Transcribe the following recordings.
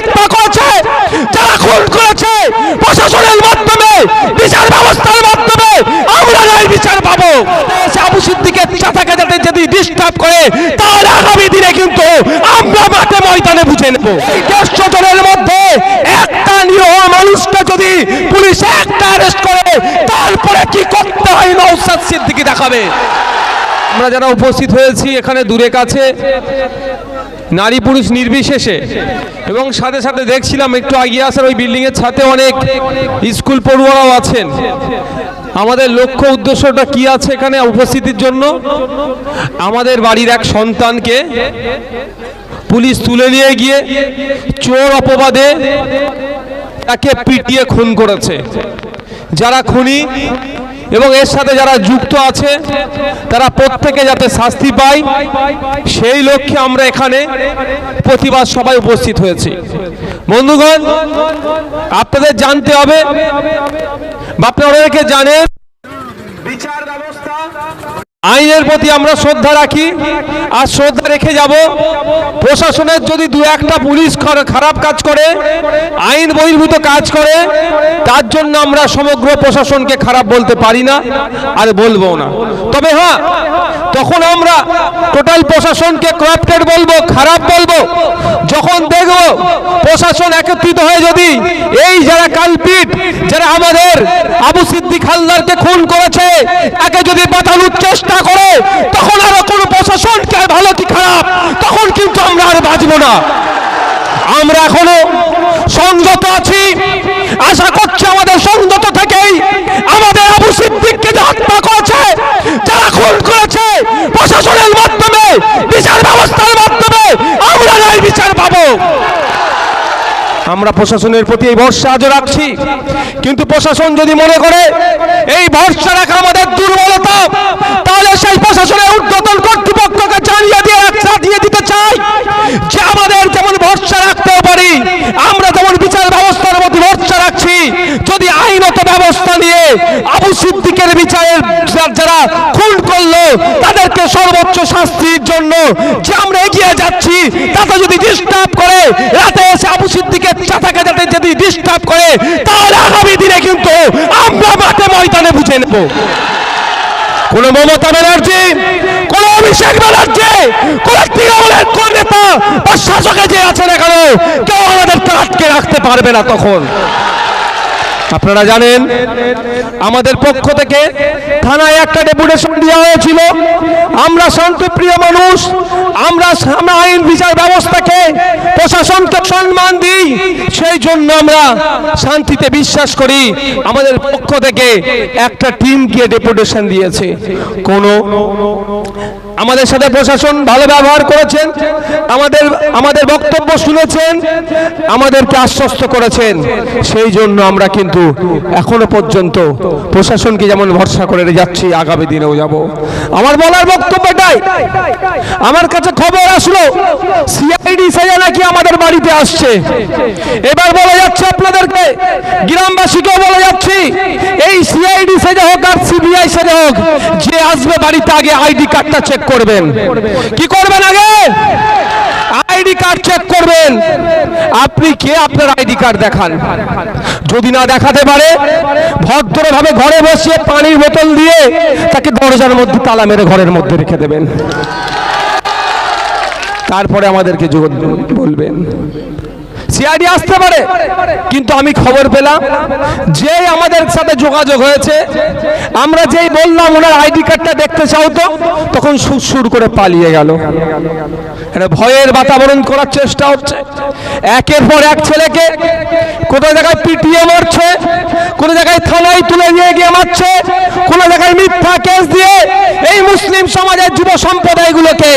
হত্যা করেছে, যারা খুন করেছে, প্রশাসনের মাধ্যমে, বিচার ব্যবস্থার মাধ্যমে, আমরা ন্যায় বিচার পাবো। আবু সিদ্দিকের চাতাকে যাতে যদি ডিস্টার্ব করে, তাহলে আগামী দিনে কিন্তু আমরা মাঠে ময়দানে বুঝে নেব। এই মধ্যে একটা নিরীহ মানুষকে যদি পুলিশ একটা অ্যারেস্ট করে, তারপরে কি করতে হয় নৌসাদ সিদ্দিকি দেখাবে? আমরা যারা উপস্থিত হয়েছি এখানে দূরে কাছে নারী পুরুষ নির্বিশেষে। এবং সাথে সাথে দেখছিলাম একটু এগিয়ে আসার ওই বিল্ডিংয়ের ছাতে অনেক স্কুল পড়ুয়ারাও আছেন। আমাদের লক্ষ্য উদ্দেশ্যটা কি আছে এখানে উপস্থিতির জন্য? আমাদের বাড়ির এক সন্তানকে পুলিশ তুলে নিয়ে গিয়ে চোর অপবাদে তাকে পিটিয়ে খুন করেছে। যারা খুনি এবং এর সাথে যারা যুক্ত আছে, তারা প্রত্যেকে যাতে শাস্তি পায়, সেই লক্ষ্যে আমরা এখানে প্রতিবাদ সবাই উপস্থিত হয়েছি। বন্ধুগণ, আপনাদের জানতে হবে, বা আপনারা অনেকে জানেন, বিচার আইনের প্রতি আমরা শ্রদ্ধা রাখি আর শ্রদ্ধা রেখে যাব। প্রশাসনের যদি দু একটা পুলিশ খার- খারাপ কাজ করে, আইন বহির্ভূত কাজ করে, তার জন্য আমরা সমগ্র প্রশাসনকে খারাপ বলতে পারি না আর বলব না। তবে হ্যাঁ তখন আমরা টোটাল প্রশাসনকে করাপ্টেড বলব, খারাপ বলব। যখন দেখব প্রশাসন একত্রিত হয়ে যদি এই যারা কালপিট যারা আমাদের আবু সিদ্দিক হালদারকে খুন করেছে, একে যদি বাঁচানোর চেষ্টা করে, তখন আরও কোনো প্রশাসনকে ভালো কি খারাপ? তখন কিন্তু আমরা আর বাঁচবো না। আমরা এখনও সংযত আছি। আশা করছি আমাদের সংযত থেকেই আমাদের আবু সিদ্দিককে হত্যা করেছে যারা খুন করেছে প্রশাসনের মাধ্যমে বিচার ব্যবস্থার মাধ্যমে আমরা ন্যায় বিচার পাবো আমরা প্রশাসনের প্রতি এই ভরসা আজও রাখছি। কিন্তু প্রশাসন যদি মনে করে এই ভরসা রাখা আমাদের দুর্বলতা, তাহলে সেই প্রশাসনের ঊর্ধ্বতন কর্তৃপক্ষকে জানিয়ে দিয়ে রাখা দিয়ে দিতে চাই যে আমাদের যেমন ভরসা রাখতেও পারি, আমরা যেমন বিচার ব্যবস্থার মধ্যে ভরসা রাখছি। যদি আইনত ব্যবস্থা নিয়ে আবু সিদ্দিকের বিচারের যারা খুন করল, তাদেরকে সর্বোচ্চ শাস্তির জন্য যে আমরা এগিয়ে যাচ্ছি, তাতে যদি ডিস্টার্ব করে, রাতে সিদ্দিকের চাতাকে যাতে যদি ডিস্টার্ব করে, তাহলে আগামী দিনে কিন্তু আমরা মাঠে ময়দানে বুঝে নেব। কোন মমতা ব্যানার্জি, কোন অভিষেক ব্যানার্জি, কোন তৃণমূলের কোন নেতা বা শাসকে যে আছে না কেউ আমাদেরকে আটকে রাখতে পারবে না তখন। আপনারা জানেন, আমাদের পক্ষ থেকে থানায় একটা ডেপুটেশন দেওয়া হয়েছিল। আমরা শান্তিপ্রিয় মানুষ, আমরা আইন বিচার ব্যবস্থাকে প্রশাসনকে সম্মান দিই, সেই জন্য আমরা শান্তিতে বিশ্বাস করি। আমাদের পক্ষ থেকে একটা টিমকে ডেপুটেশন দিয়েছে। কোনো আমাদের সাথে প্রশাসন ভালো ব্যবহার করেছেন, আমাদের আমাদের বক্তব্য শুনেছেন, আমাদেরকে আশ্বস্ত করেছেন। সেই জন্য আমরা কিন্তু এখনও পর্যন্ত প্রশাসনকে যেমন ভরসা করে যাচ্ছি, আগামী দিনেও যাব। আমার বলার বক্তব্য এটাই। আমার কাছে খবর আসলো, সিআইডি সাজা নাকি আমাদের বাড়িতে আসছে। এবার বলা যাচ্ছে আপনাদেরকে, গ্রামবাসীকেও বলা যাচ্ছি, এই সিআইডি সাজা হোক আর সিবিআই সাজা হোক, যে আসবে বাড়িতে আগে আইডি কার্ডটা চেক করবেন? কি করবেন আগে? আইডি কার্ড চেক করবেন। আপনি কে? আপনার আইডি কার্ড দেখান। যদি না দেখাতে পারে, ভদ্রভাবে ঘরে বসিয়ে পানির বোতল দিয়ে তাকে দরজার মধ্যে তালা মেরে ঘরের মধ্যে রেখে দেবেন। তারপরে আমাদেরকে বলবেন। সিআইডি আসতে পারে, কিন্তু আমি খবর পেলাম যেই আমাদের সাথে যোগাযোগ হয়েছে, আমরা যেই বললাম ওনার আইডি কার্ডটা দেখতে চাও তো, তখন সুর করে পালিয়ে গেল। একটা ভয়ের বাতাবরণ করার চেষ্টা হচ্ছে। একের পর এক ছেলেকে কোন জায়গায় পিটিয়ে মারছে, কোনো জায়গায় থানায় তুলে নিয়ে গিয়ে মারছে, কোনো জায়গায় মিথ্যা কেস দিয়ে এই মুসলিম সমাজের যুব সম্প্রদায়গুলোকে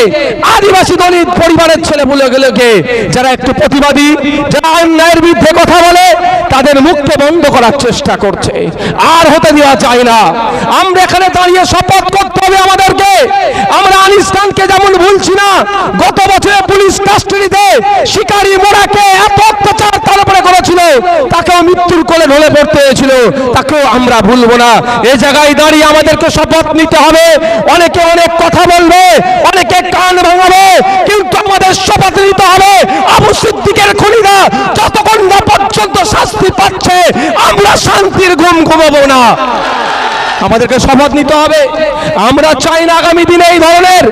আদিবাসী দলিত পরিবারের ছেলে গুলোকে যারা একটু প্রতিবাদী যারা অন্যায়ের বিরুদ্ধে কথা বলে, তাদের মুখকে বন্ধ করার চেষ্টা করছে। আর হতে দেওয়া যায় না। আমরা এখানে দাঁড়িয়ে শপথ করতে হবে আমাদেরকে। আমরা আনিস খানকে যেমন ভুলছি না, গত বছরে পুলিশ কাস্টডিতে শিকারী মোড়াকে এত অত্যাচার তার উপরে করেছিল। তাকেও মৃত্যুর কোলে ঢলে পড়তে হয়েছিল। তাকেও আমরা ভুলবো না। এ জায়গায় দাঁড়িয়ে আমাদেরকে শপথ নিতে হবে। অনেকে অনেক কথা বলবে অনেকে কান ভাঙাবে কিন্তু আমাদের শপথ নিতে হবে আবু সিদ্দিকের খুনিরা পর্যন্ত শাস্তি পাচ্ছে, আমরা শান্তির ঘুম ঘুমাবো না। আমাদেরকে শপথ নিতে হবে। আমরা চাই না আগামী দিনে এই ধরনের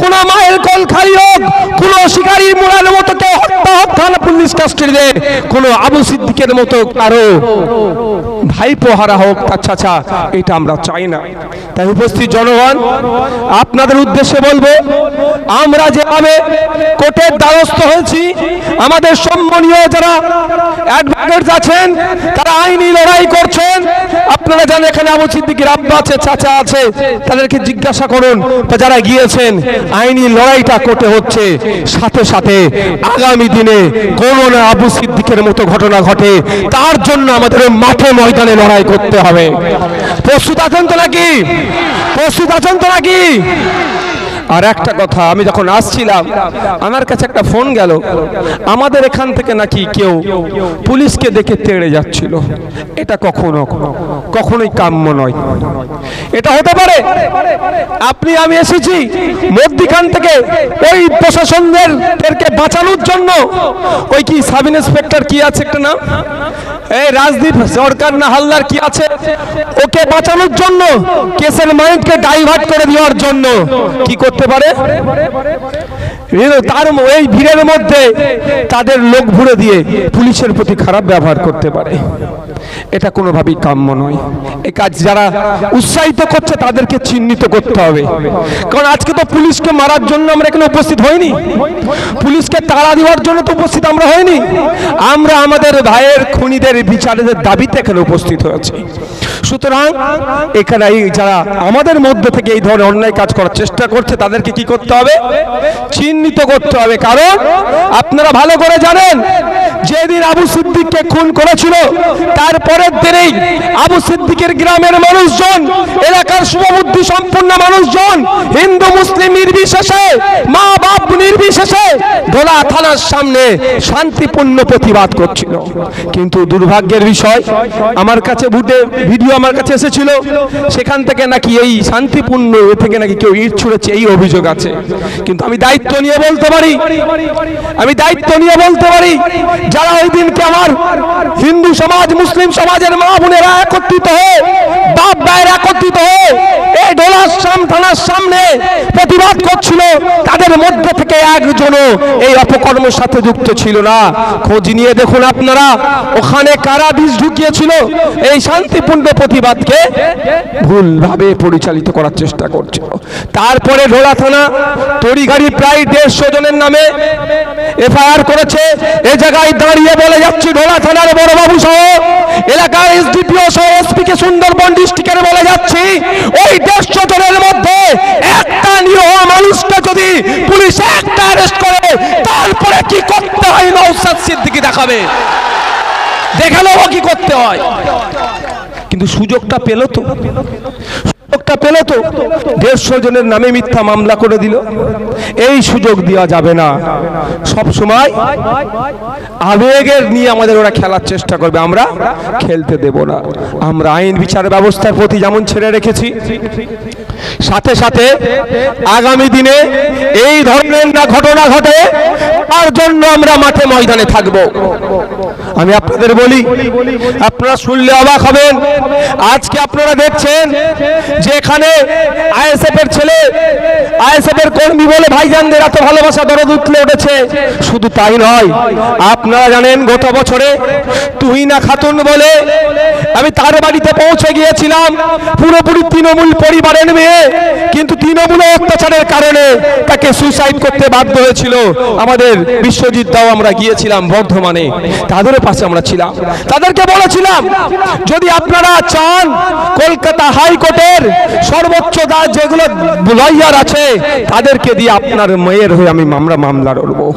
কোন মায়ের কল খালি হোক, কোন শিকারীর মুরার মতো কেউ হত্যা হত্যা পুলিশ কাস্টডিতে কোন আবু সিদ্দিকের মতো কারও ভাইপো হারা হোক তার চাচা এটা আমরা চাই না। তাই উপস্থিত জনগণ, আপনাদের উদ্দেশ্যে বলব, আমরা যেভাবে কোর্টের দ্বারস্থ হয়েছি, আমাদের সম্মানীয় যারা অ্যাডভোকেট আছেন, তারা আইনি লড়াই করছেন, আপনারা জানেন এখানে আবু সিদ্দিকের আব্বা আছে, চাচা আছে, তাদেরকে জিজ্ঞাসা করুন যারা গিয়েছেন, আইনি লড়াইটা কোর্টে হচ্ছে, সাথে সাথে আগামী দিনে কোনো না আবু সিদ্দিকের মতো ঘটনা ঘটে। তার জন্য আমাদের মাঠে ময়দানে লড়াই করতে হবে। প্রস্তুত আছেন তো নাকি? প্রস্তুত আছেন তো নাকি? আর একটা কথা, আমি যখন আসছিলাম, আমার কাছে একটা ফোন গেল। আমাদের এখান থেকে নাকি কেউ পুলিশকে দেখে তেড়ে যাচ্ছিল। এটা কখনো, কখনোই কাম্য নয়। এটা হতে পারে, আপনি, আমি এসেছি মধ্যিখান থেকে ওই প্রশাসনদের এরকে বাঁচানোর জন্য। ওই কি সাব ইন্সপেক্টর কি আছে একটা নাম? এই রাজদীপ সরকার না হালদার কি আছে? ওকে বাঁচানোর জন্য, কেসের মাইন্ডকে ডাইভার্ট করে দেওয়ার জন্য। কি করতে পারে? তার এই ভিড়ের মধ্যে তাদের লোক ভরে দিয়ে পুলিশের প্রতি খারাপ ব্যবহার করতে পারে। এটা কোনোভাবেই কাম্য নয়। এই কাজ যারা উৎসাহিত করছে, তাদেরকে চিহ্নিত করতে হবে। কারণ আজকে তো পুলিশকে মারার জন্য আমরা এখানে উপস্থিত হইনি। পুলিশকে তাড়া দেওয়ার জন্য তো উপস্থিত আমরা হইনি। আমরা আমাদের ভাইয়ের, খুনিদের বিচারের দাবিতে এখানে উপস্থিত হয়েছি। সুতরাং এখানে যারা আমাদের মধ্য থেকে এই ধরনের অন্যায় কাজ করার চেষ্টা করছে তাদেরকে কি করতে হবে? চিহ্নিত করতে হবে। কারণ আপনারা ভালো করে জানেন, যেদিন আবু সিদ্দিককে খুন করেছিল তারপরের দিনেই আবু সিদ্দিকের গ্রামের মানুষজন, এলাকার শুভবুদ্ধি সম্পন্ন মানুষজন, হিন্দু, মুসলিম নির্বিশেষে মা নির্বিশেষে ধোলা থানার সামনে শান্তিপূর্ণ প্রতিবাদ করছিল। কিন্তু দুর্ভাগ্যের বিষয়, আমার কাছে বুটে ভিডিও আমার কাছে এসেছিল, সেখান থেকে নাকি এই শান্তিপূর্ণ এ থেকে নাকি কেউ ইট ছুঁড়েছে, এই অভিযোগ আছে। কিন্তু আমি দায়িত্ব নিয়ে বলতে পারি, আমি দায়িত্ব নিয়ে বলতে পারি, যারা ওই দিনকে আমার হিন্দু সমাজ, মুসলিম সমাজের মা বোনেরা একত্রিত হয়ে, বাপ ভাইয়ের একত্রিত হয়ে, এই ডোলার সাম থানার সামনে প্রতিবাদ করছিল, তাদের মধ্যে থেকে একজনও এই অপকর্মের সাথে যুক্ত ছিল না। খোঁজ নিয়ে দেখুন আপনারা, ওখানে কারা বীজ ঢুকিয়েছিল? এই শান্তিপূর্ণ প্রতিবাদকে ভুলভাবে পরিচালিত করার চেষ্টা করছিল। তারপরে ঢোলা থানা, তড়িঘাড়ি প্রায় দেড়শো জনের নামে এফআইআর করেছে। এ জায়গায় দাঁড়িয়ে বলে যাচ্ছি ঢোলা থানার বড়বাবু সহ এলাকার এসডিপিও সহ এসপি কে সুন্দরবন ডিস্ট্রিক্টের বলে যাচ্ছি। ওই দেড়শো জনের মধ্যে নিরহ যদি পুলিশ একটা অ্যারেস্ট করে, তারপরে কি করতে হয় নৌসাদ সিদ্দিকি দেখাবে? দেখে নেব কি করতে হয়? কিন্তু সুযোগটা পেল তো। সুযোগটা পেল তো। দেড়শো জনের নামে মিথ্যা মামলা করে দিল। এই সুযোগ দেওয়া যাবে না। সব সময় আবেগের নিয়ে আমাদের ওরা খেলার চেষ্টা করবে, আমরা খেলতে দেব না। আমরা আইন বিচার ব্যবস্থার প্রতি যেমন ছেড়ে রেখেছি, সাথে সাথে আগামী দিনে এই ধরনের না ঘটনা ঘটে, তার জন্য আমরা মাঠে ময়দানে থাকব। আমি আপনাদের বলি, আপনারা শুনলে অবাক হবেন, আজকে আপনারা দেখছেন যে এখানে আইএসএফ এর ছেলে, আইএসএফ এর কর্মী বলে ভাইজানদের এত ভালোবাসা দরদ উঠলে উঠেছে। শুধু তাই নয় আপনারা জানেন গত বছরে তুহিনা খাতুন বলে আমি তার বাড়িতে পৌঁছে গিয়েছিলাম, পুরোপুরি তৃণমূল পরিবারের মেয়ে, কিন্তু তৃণমূল অত্যাচারের কারণে তাকে সুইসাইড করতে বাধ্য হয়েছিল। আমাদের বিশ্বজিৎ দাও আমরা গিয়েছিলাম বর্ধমানে তাদের পাশে আমরা ছিলাম। তাদেরকে বলেছিলাম, যদি আপনারা চান কলকাতা হাইকোর্টের সর্বোচ্চ দা যেগুলো লয়ার আছে, তাদেরকে দিয়ে আপনার মেয়ের হয়ে আমি আমরা মামলা লড়বো।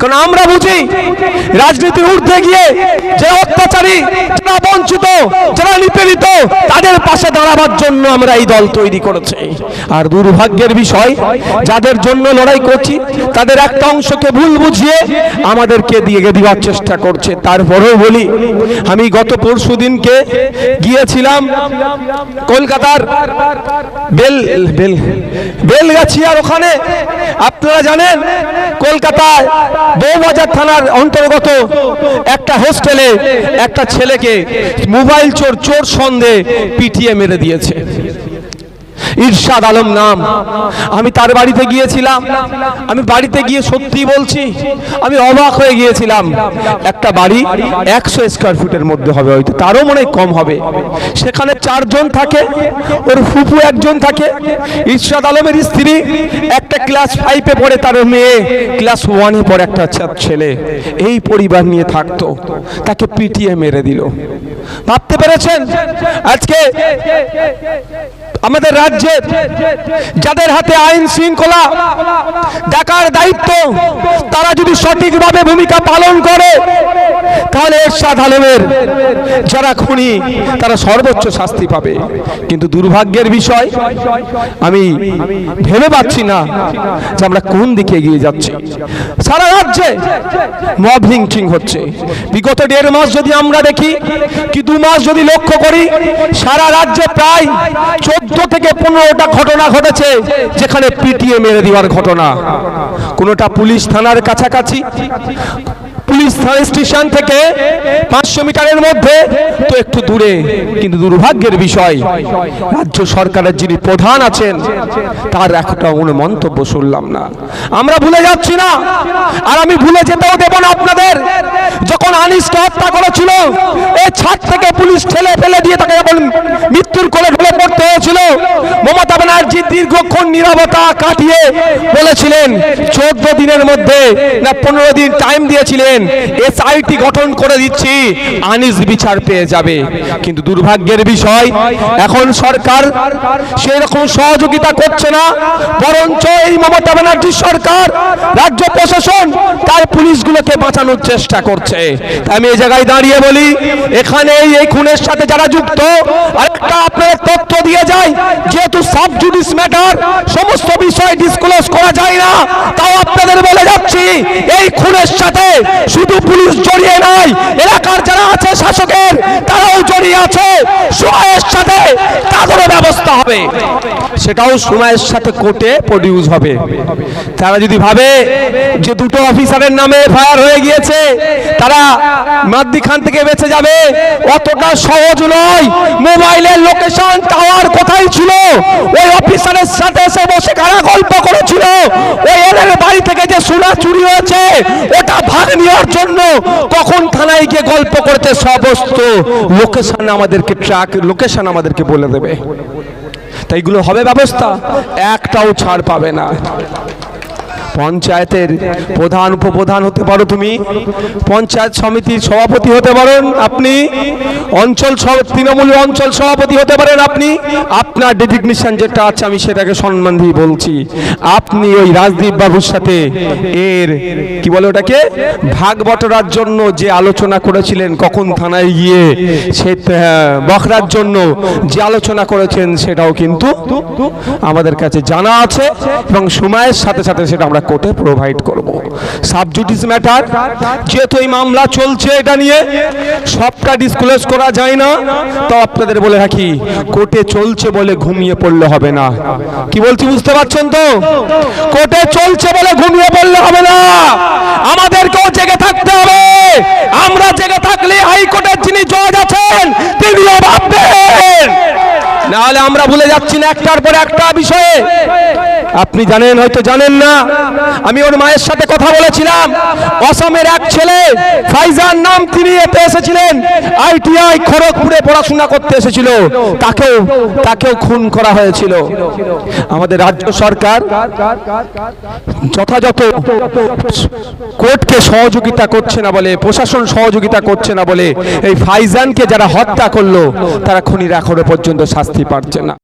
কারণ আমরা বুঝি রাজনীতির ঊর্ধ্বে গিয়ে যে অত্যাচারী, যারা বঞ্চিত, যারা নিপীড়িত, তাদের পাশে দাঁড়াবার জন্য আমরা এই দল তৈরি করেছি। আর দুর্ভাগ্যের বিষয়, যাদের জন্য লড়াই করছি, তাদের একটা অংশকে ভুল বুঝিয়ে আমাদেরকে দিয়ে দেওয়ার চেষ্টা করছে। তারপরেও বলি, আমি গত পরশু দিনকে গিয়েছিলাম কলকাতার বেল বেল, বেলগাছিয়ার ওখানে। আপনারা জানেন, কলকাতায় বৌবাজার থানার অন্তর্গত একটা হোস্টেলে একটা ছেলেকে মোবাইল চোর চোর সন্দেহে পিটিয়ে মেরে দিয়েছে। ইরশাদ আলম নাম। আমি তার বাড়িতে গিয়েছিলাম। আমি বাড়িতে গিয়ে সত্যি বলছি, আমি অবাক হয়ে গিয়েছিলাম। একটা বাড়ি একশো স্কোয়ার ফুটের মধ্যে হবে, হয়তো তারও মনে কম হবে। সেখানে চারজন থাকে, ওর ফুফু একজন থাকে। ইরশাদ আলমের স্ত্রী, একটা ক্লাস ফাইভে পড়ে তার মেয়ে ক্লাস ওয়ানে পড়ে একটা ছেলে। এই পরিবার নিয়ে থাকতো। তাকে পিটিয়ে মেরে দিল। ভাবতে পেরেছেন? আজকে আমাদের রাজ্যে যাদের হাতে আইন শৃঙ্খলা দেখার দায়িত্ব তারা যদি সঠিকভাবে ভূমিকা পালন করে তাহলে এরশাদ আলমের যারা খুনি, তারা সর্বোচ্চ শাস্তি পাবে। কিন্তু দুর্ভাগ্যের বিষয়, আমি ভেবে পাচ্ছি না যে আমরা কোন দিকে এগিয়ে যাচ্ছি। সারা রাজ্যে মব হিংচিং হচ্ছে। বিগত দেড় মাস যদি আমরা দেখি, কি দু মাস যদি লক্ষ্য করি, সারা রাজ্যে প্রায় চোদ্দ থেকে পনেরোটা ঘটনা ঘটেছে, যেখানে পিটিয়ে মেরে দেওয়ার ঘটনা। কোনোটা পুলিশ থানার কাছাকাছি পুলিশ স্টেশন থেকে পাঁচশো মিটারের মধ্যে, তো একটু দূরে, কিন্তু দুর্ভাগ্যের বিষয়, রাজ্য সরকারের যিনি প্রধান আছেন, তার একটা কোনো মন্তব্য শুনলাম না। আমরা ভুলে যাচ্ছি না, আর আমি ভুলে যেতেও দেব না আপনাদের। যখন আনিসকে হত্যা করেছিল এই ছাদ থেকে পুলিশ ঠেলে ফেলে দিয়ে তাকে যখন মৃত্যুর কোলে ঢলে পড়তে হয়েছিল, মমতা ব্যানার্জি দীর্ঘক্ষণ নিরবতা কাটিয়ে বলেছিলেন, চোদ্দ দিনের মধ্যে না পনেরো দিন টাইম দিয়েছিলেন। এসআইটি গঠন করে দিচ্ছি, আনিস বিচার পেয়ে যাবে। কিন্তু দুর্ভাগ্যের বিষয়, এখন সরকার সেই রকম সহযোগিতা করছে না, বরঞ্চ এই মমতা ব্যানার্জি সরকার, রাজ্য প্রশাসন, তার পুলিশগুলোকে বাঁচানোর চেষ্টা করছে। আমি এই জায়গায় দাঁড়িয়ে বলি এখানে এই খুনের সাথে যারা যুক্ত, আরেকটা আপনাদের তথ্য দিয়ে যায় যেহেতু সাব জুডিস ম্যাটার, সমস্ত বিষয় ডিসক্লোজ করা যায় না, তাও আপনাদের বলে যাচ্ছি, এই খুনের সাথে শুধু পুলিশ জড়িয়ে নাই, এলাকার যারা আছে শাসকের, তারাও জড়িয়ে আছে। সময়ের সাথে তাদেরও ব্যবস্থা হবে। সেটাও সময়ের সাথে কোর্টে প্রডিউস হবে। তারা যদি ভাবে যে দুটো অফিসারের নামে ফায়ার হয়ে গিয়েছে, তারা মাদ্দিখান থেকে বেঁচে যাবে, অতটা সহজ নয়। মোবাইলের লোকেশন টাওয়ার কোথায় ছিল? ওই অফিসারের সাথে এসে বসে কারা গল্প করেছিল? ওই এদের বাড়ি থেকে যে সোনা চুরি হয়েছে, ওটা ভাগ নেওয়ার জন্য কখন থানায় গিয়ে গল্প করতে সমস্ত লোকেশন আমাদেরকে ট্রাক লোকেশন আমাদেরকে বলে দেবে। তাইগুলো হবে ব্যবস্থা, একটাও ছাড় পাবে না। পঞ্চায়েতের প্রধান উপপ্রধান হতে পারো তুমি। পঞ্চায়েত সমিতির সভাপতি হতে পারেন আপনি। অঞ্চল তৃণমূল অঞ্চল সভাপতি হতে পারেন আপনি। আপনার ডেজিগনেশন যেটা আছে আমি সেটাকে সম্মান দিয়ে বলছি। আপনি ওই রাজদীপ বাবুর সাথে এর কি বলে ওটাকে? ভাগ বটরার জন্য যে আলোচনা করেছিলেন কখন থানায় গিয়ে সে হ্যাঁ, বখরার জন্য যে আলোচনা করেছেন সেটাও কিন্তু আমাদের কাছে জানা আছে এবং সময়ের সাথে সাথে সেটা আমরা কোর্টে প্রোভাইড করব। সাবজুডিস ম্যাটার যেহেতু এই মামলা চলছে এটা নিয়ে, সবটা ডিসক্লোজ করা যায় না। তো আপনাদের বলে রাখি, কোর্টে চলছে বলে ঘুমিয়ে পড়লে হবে না। কি বলছি বুঝতে পারছেন তো? কোর্টে চলছে বলে ঘুমিয়ে পড়লে হবে না। আমাদেরকেও জেগে থাকতে হবে। আমরা জেগে থাকলে হাইকোর্টের যিনি জজ আছেন, তিনিও ভাববেন। নাহলে আমরা ভুলে যাচ্ছি না একটার পর একটা বিষয়ে। আপনি জানেন, হয়তো জানেন না। আমি ওর মায়ের সাথে কথা বলেছিলাম। অসমের এক ছেলে ফাইজান নাম তিনি এতে এসেছিলেন। আইটিআই খড়গপুরে পড়াশোনা করতে এসেছিল। তাকেও তাকেও খুন করা হয়েছিল। আমাদের রাজ্য সরকার যথাযথ কোর্টকে সহযোগিতা করছে না বলে, প্রশাসন সহযোগিতা করছে না বলে, এই ফাইজানকে যারা হত্যা করল, তারা খুনির এখনও পর্যন্ত শাস্তি পাচ্ছে না।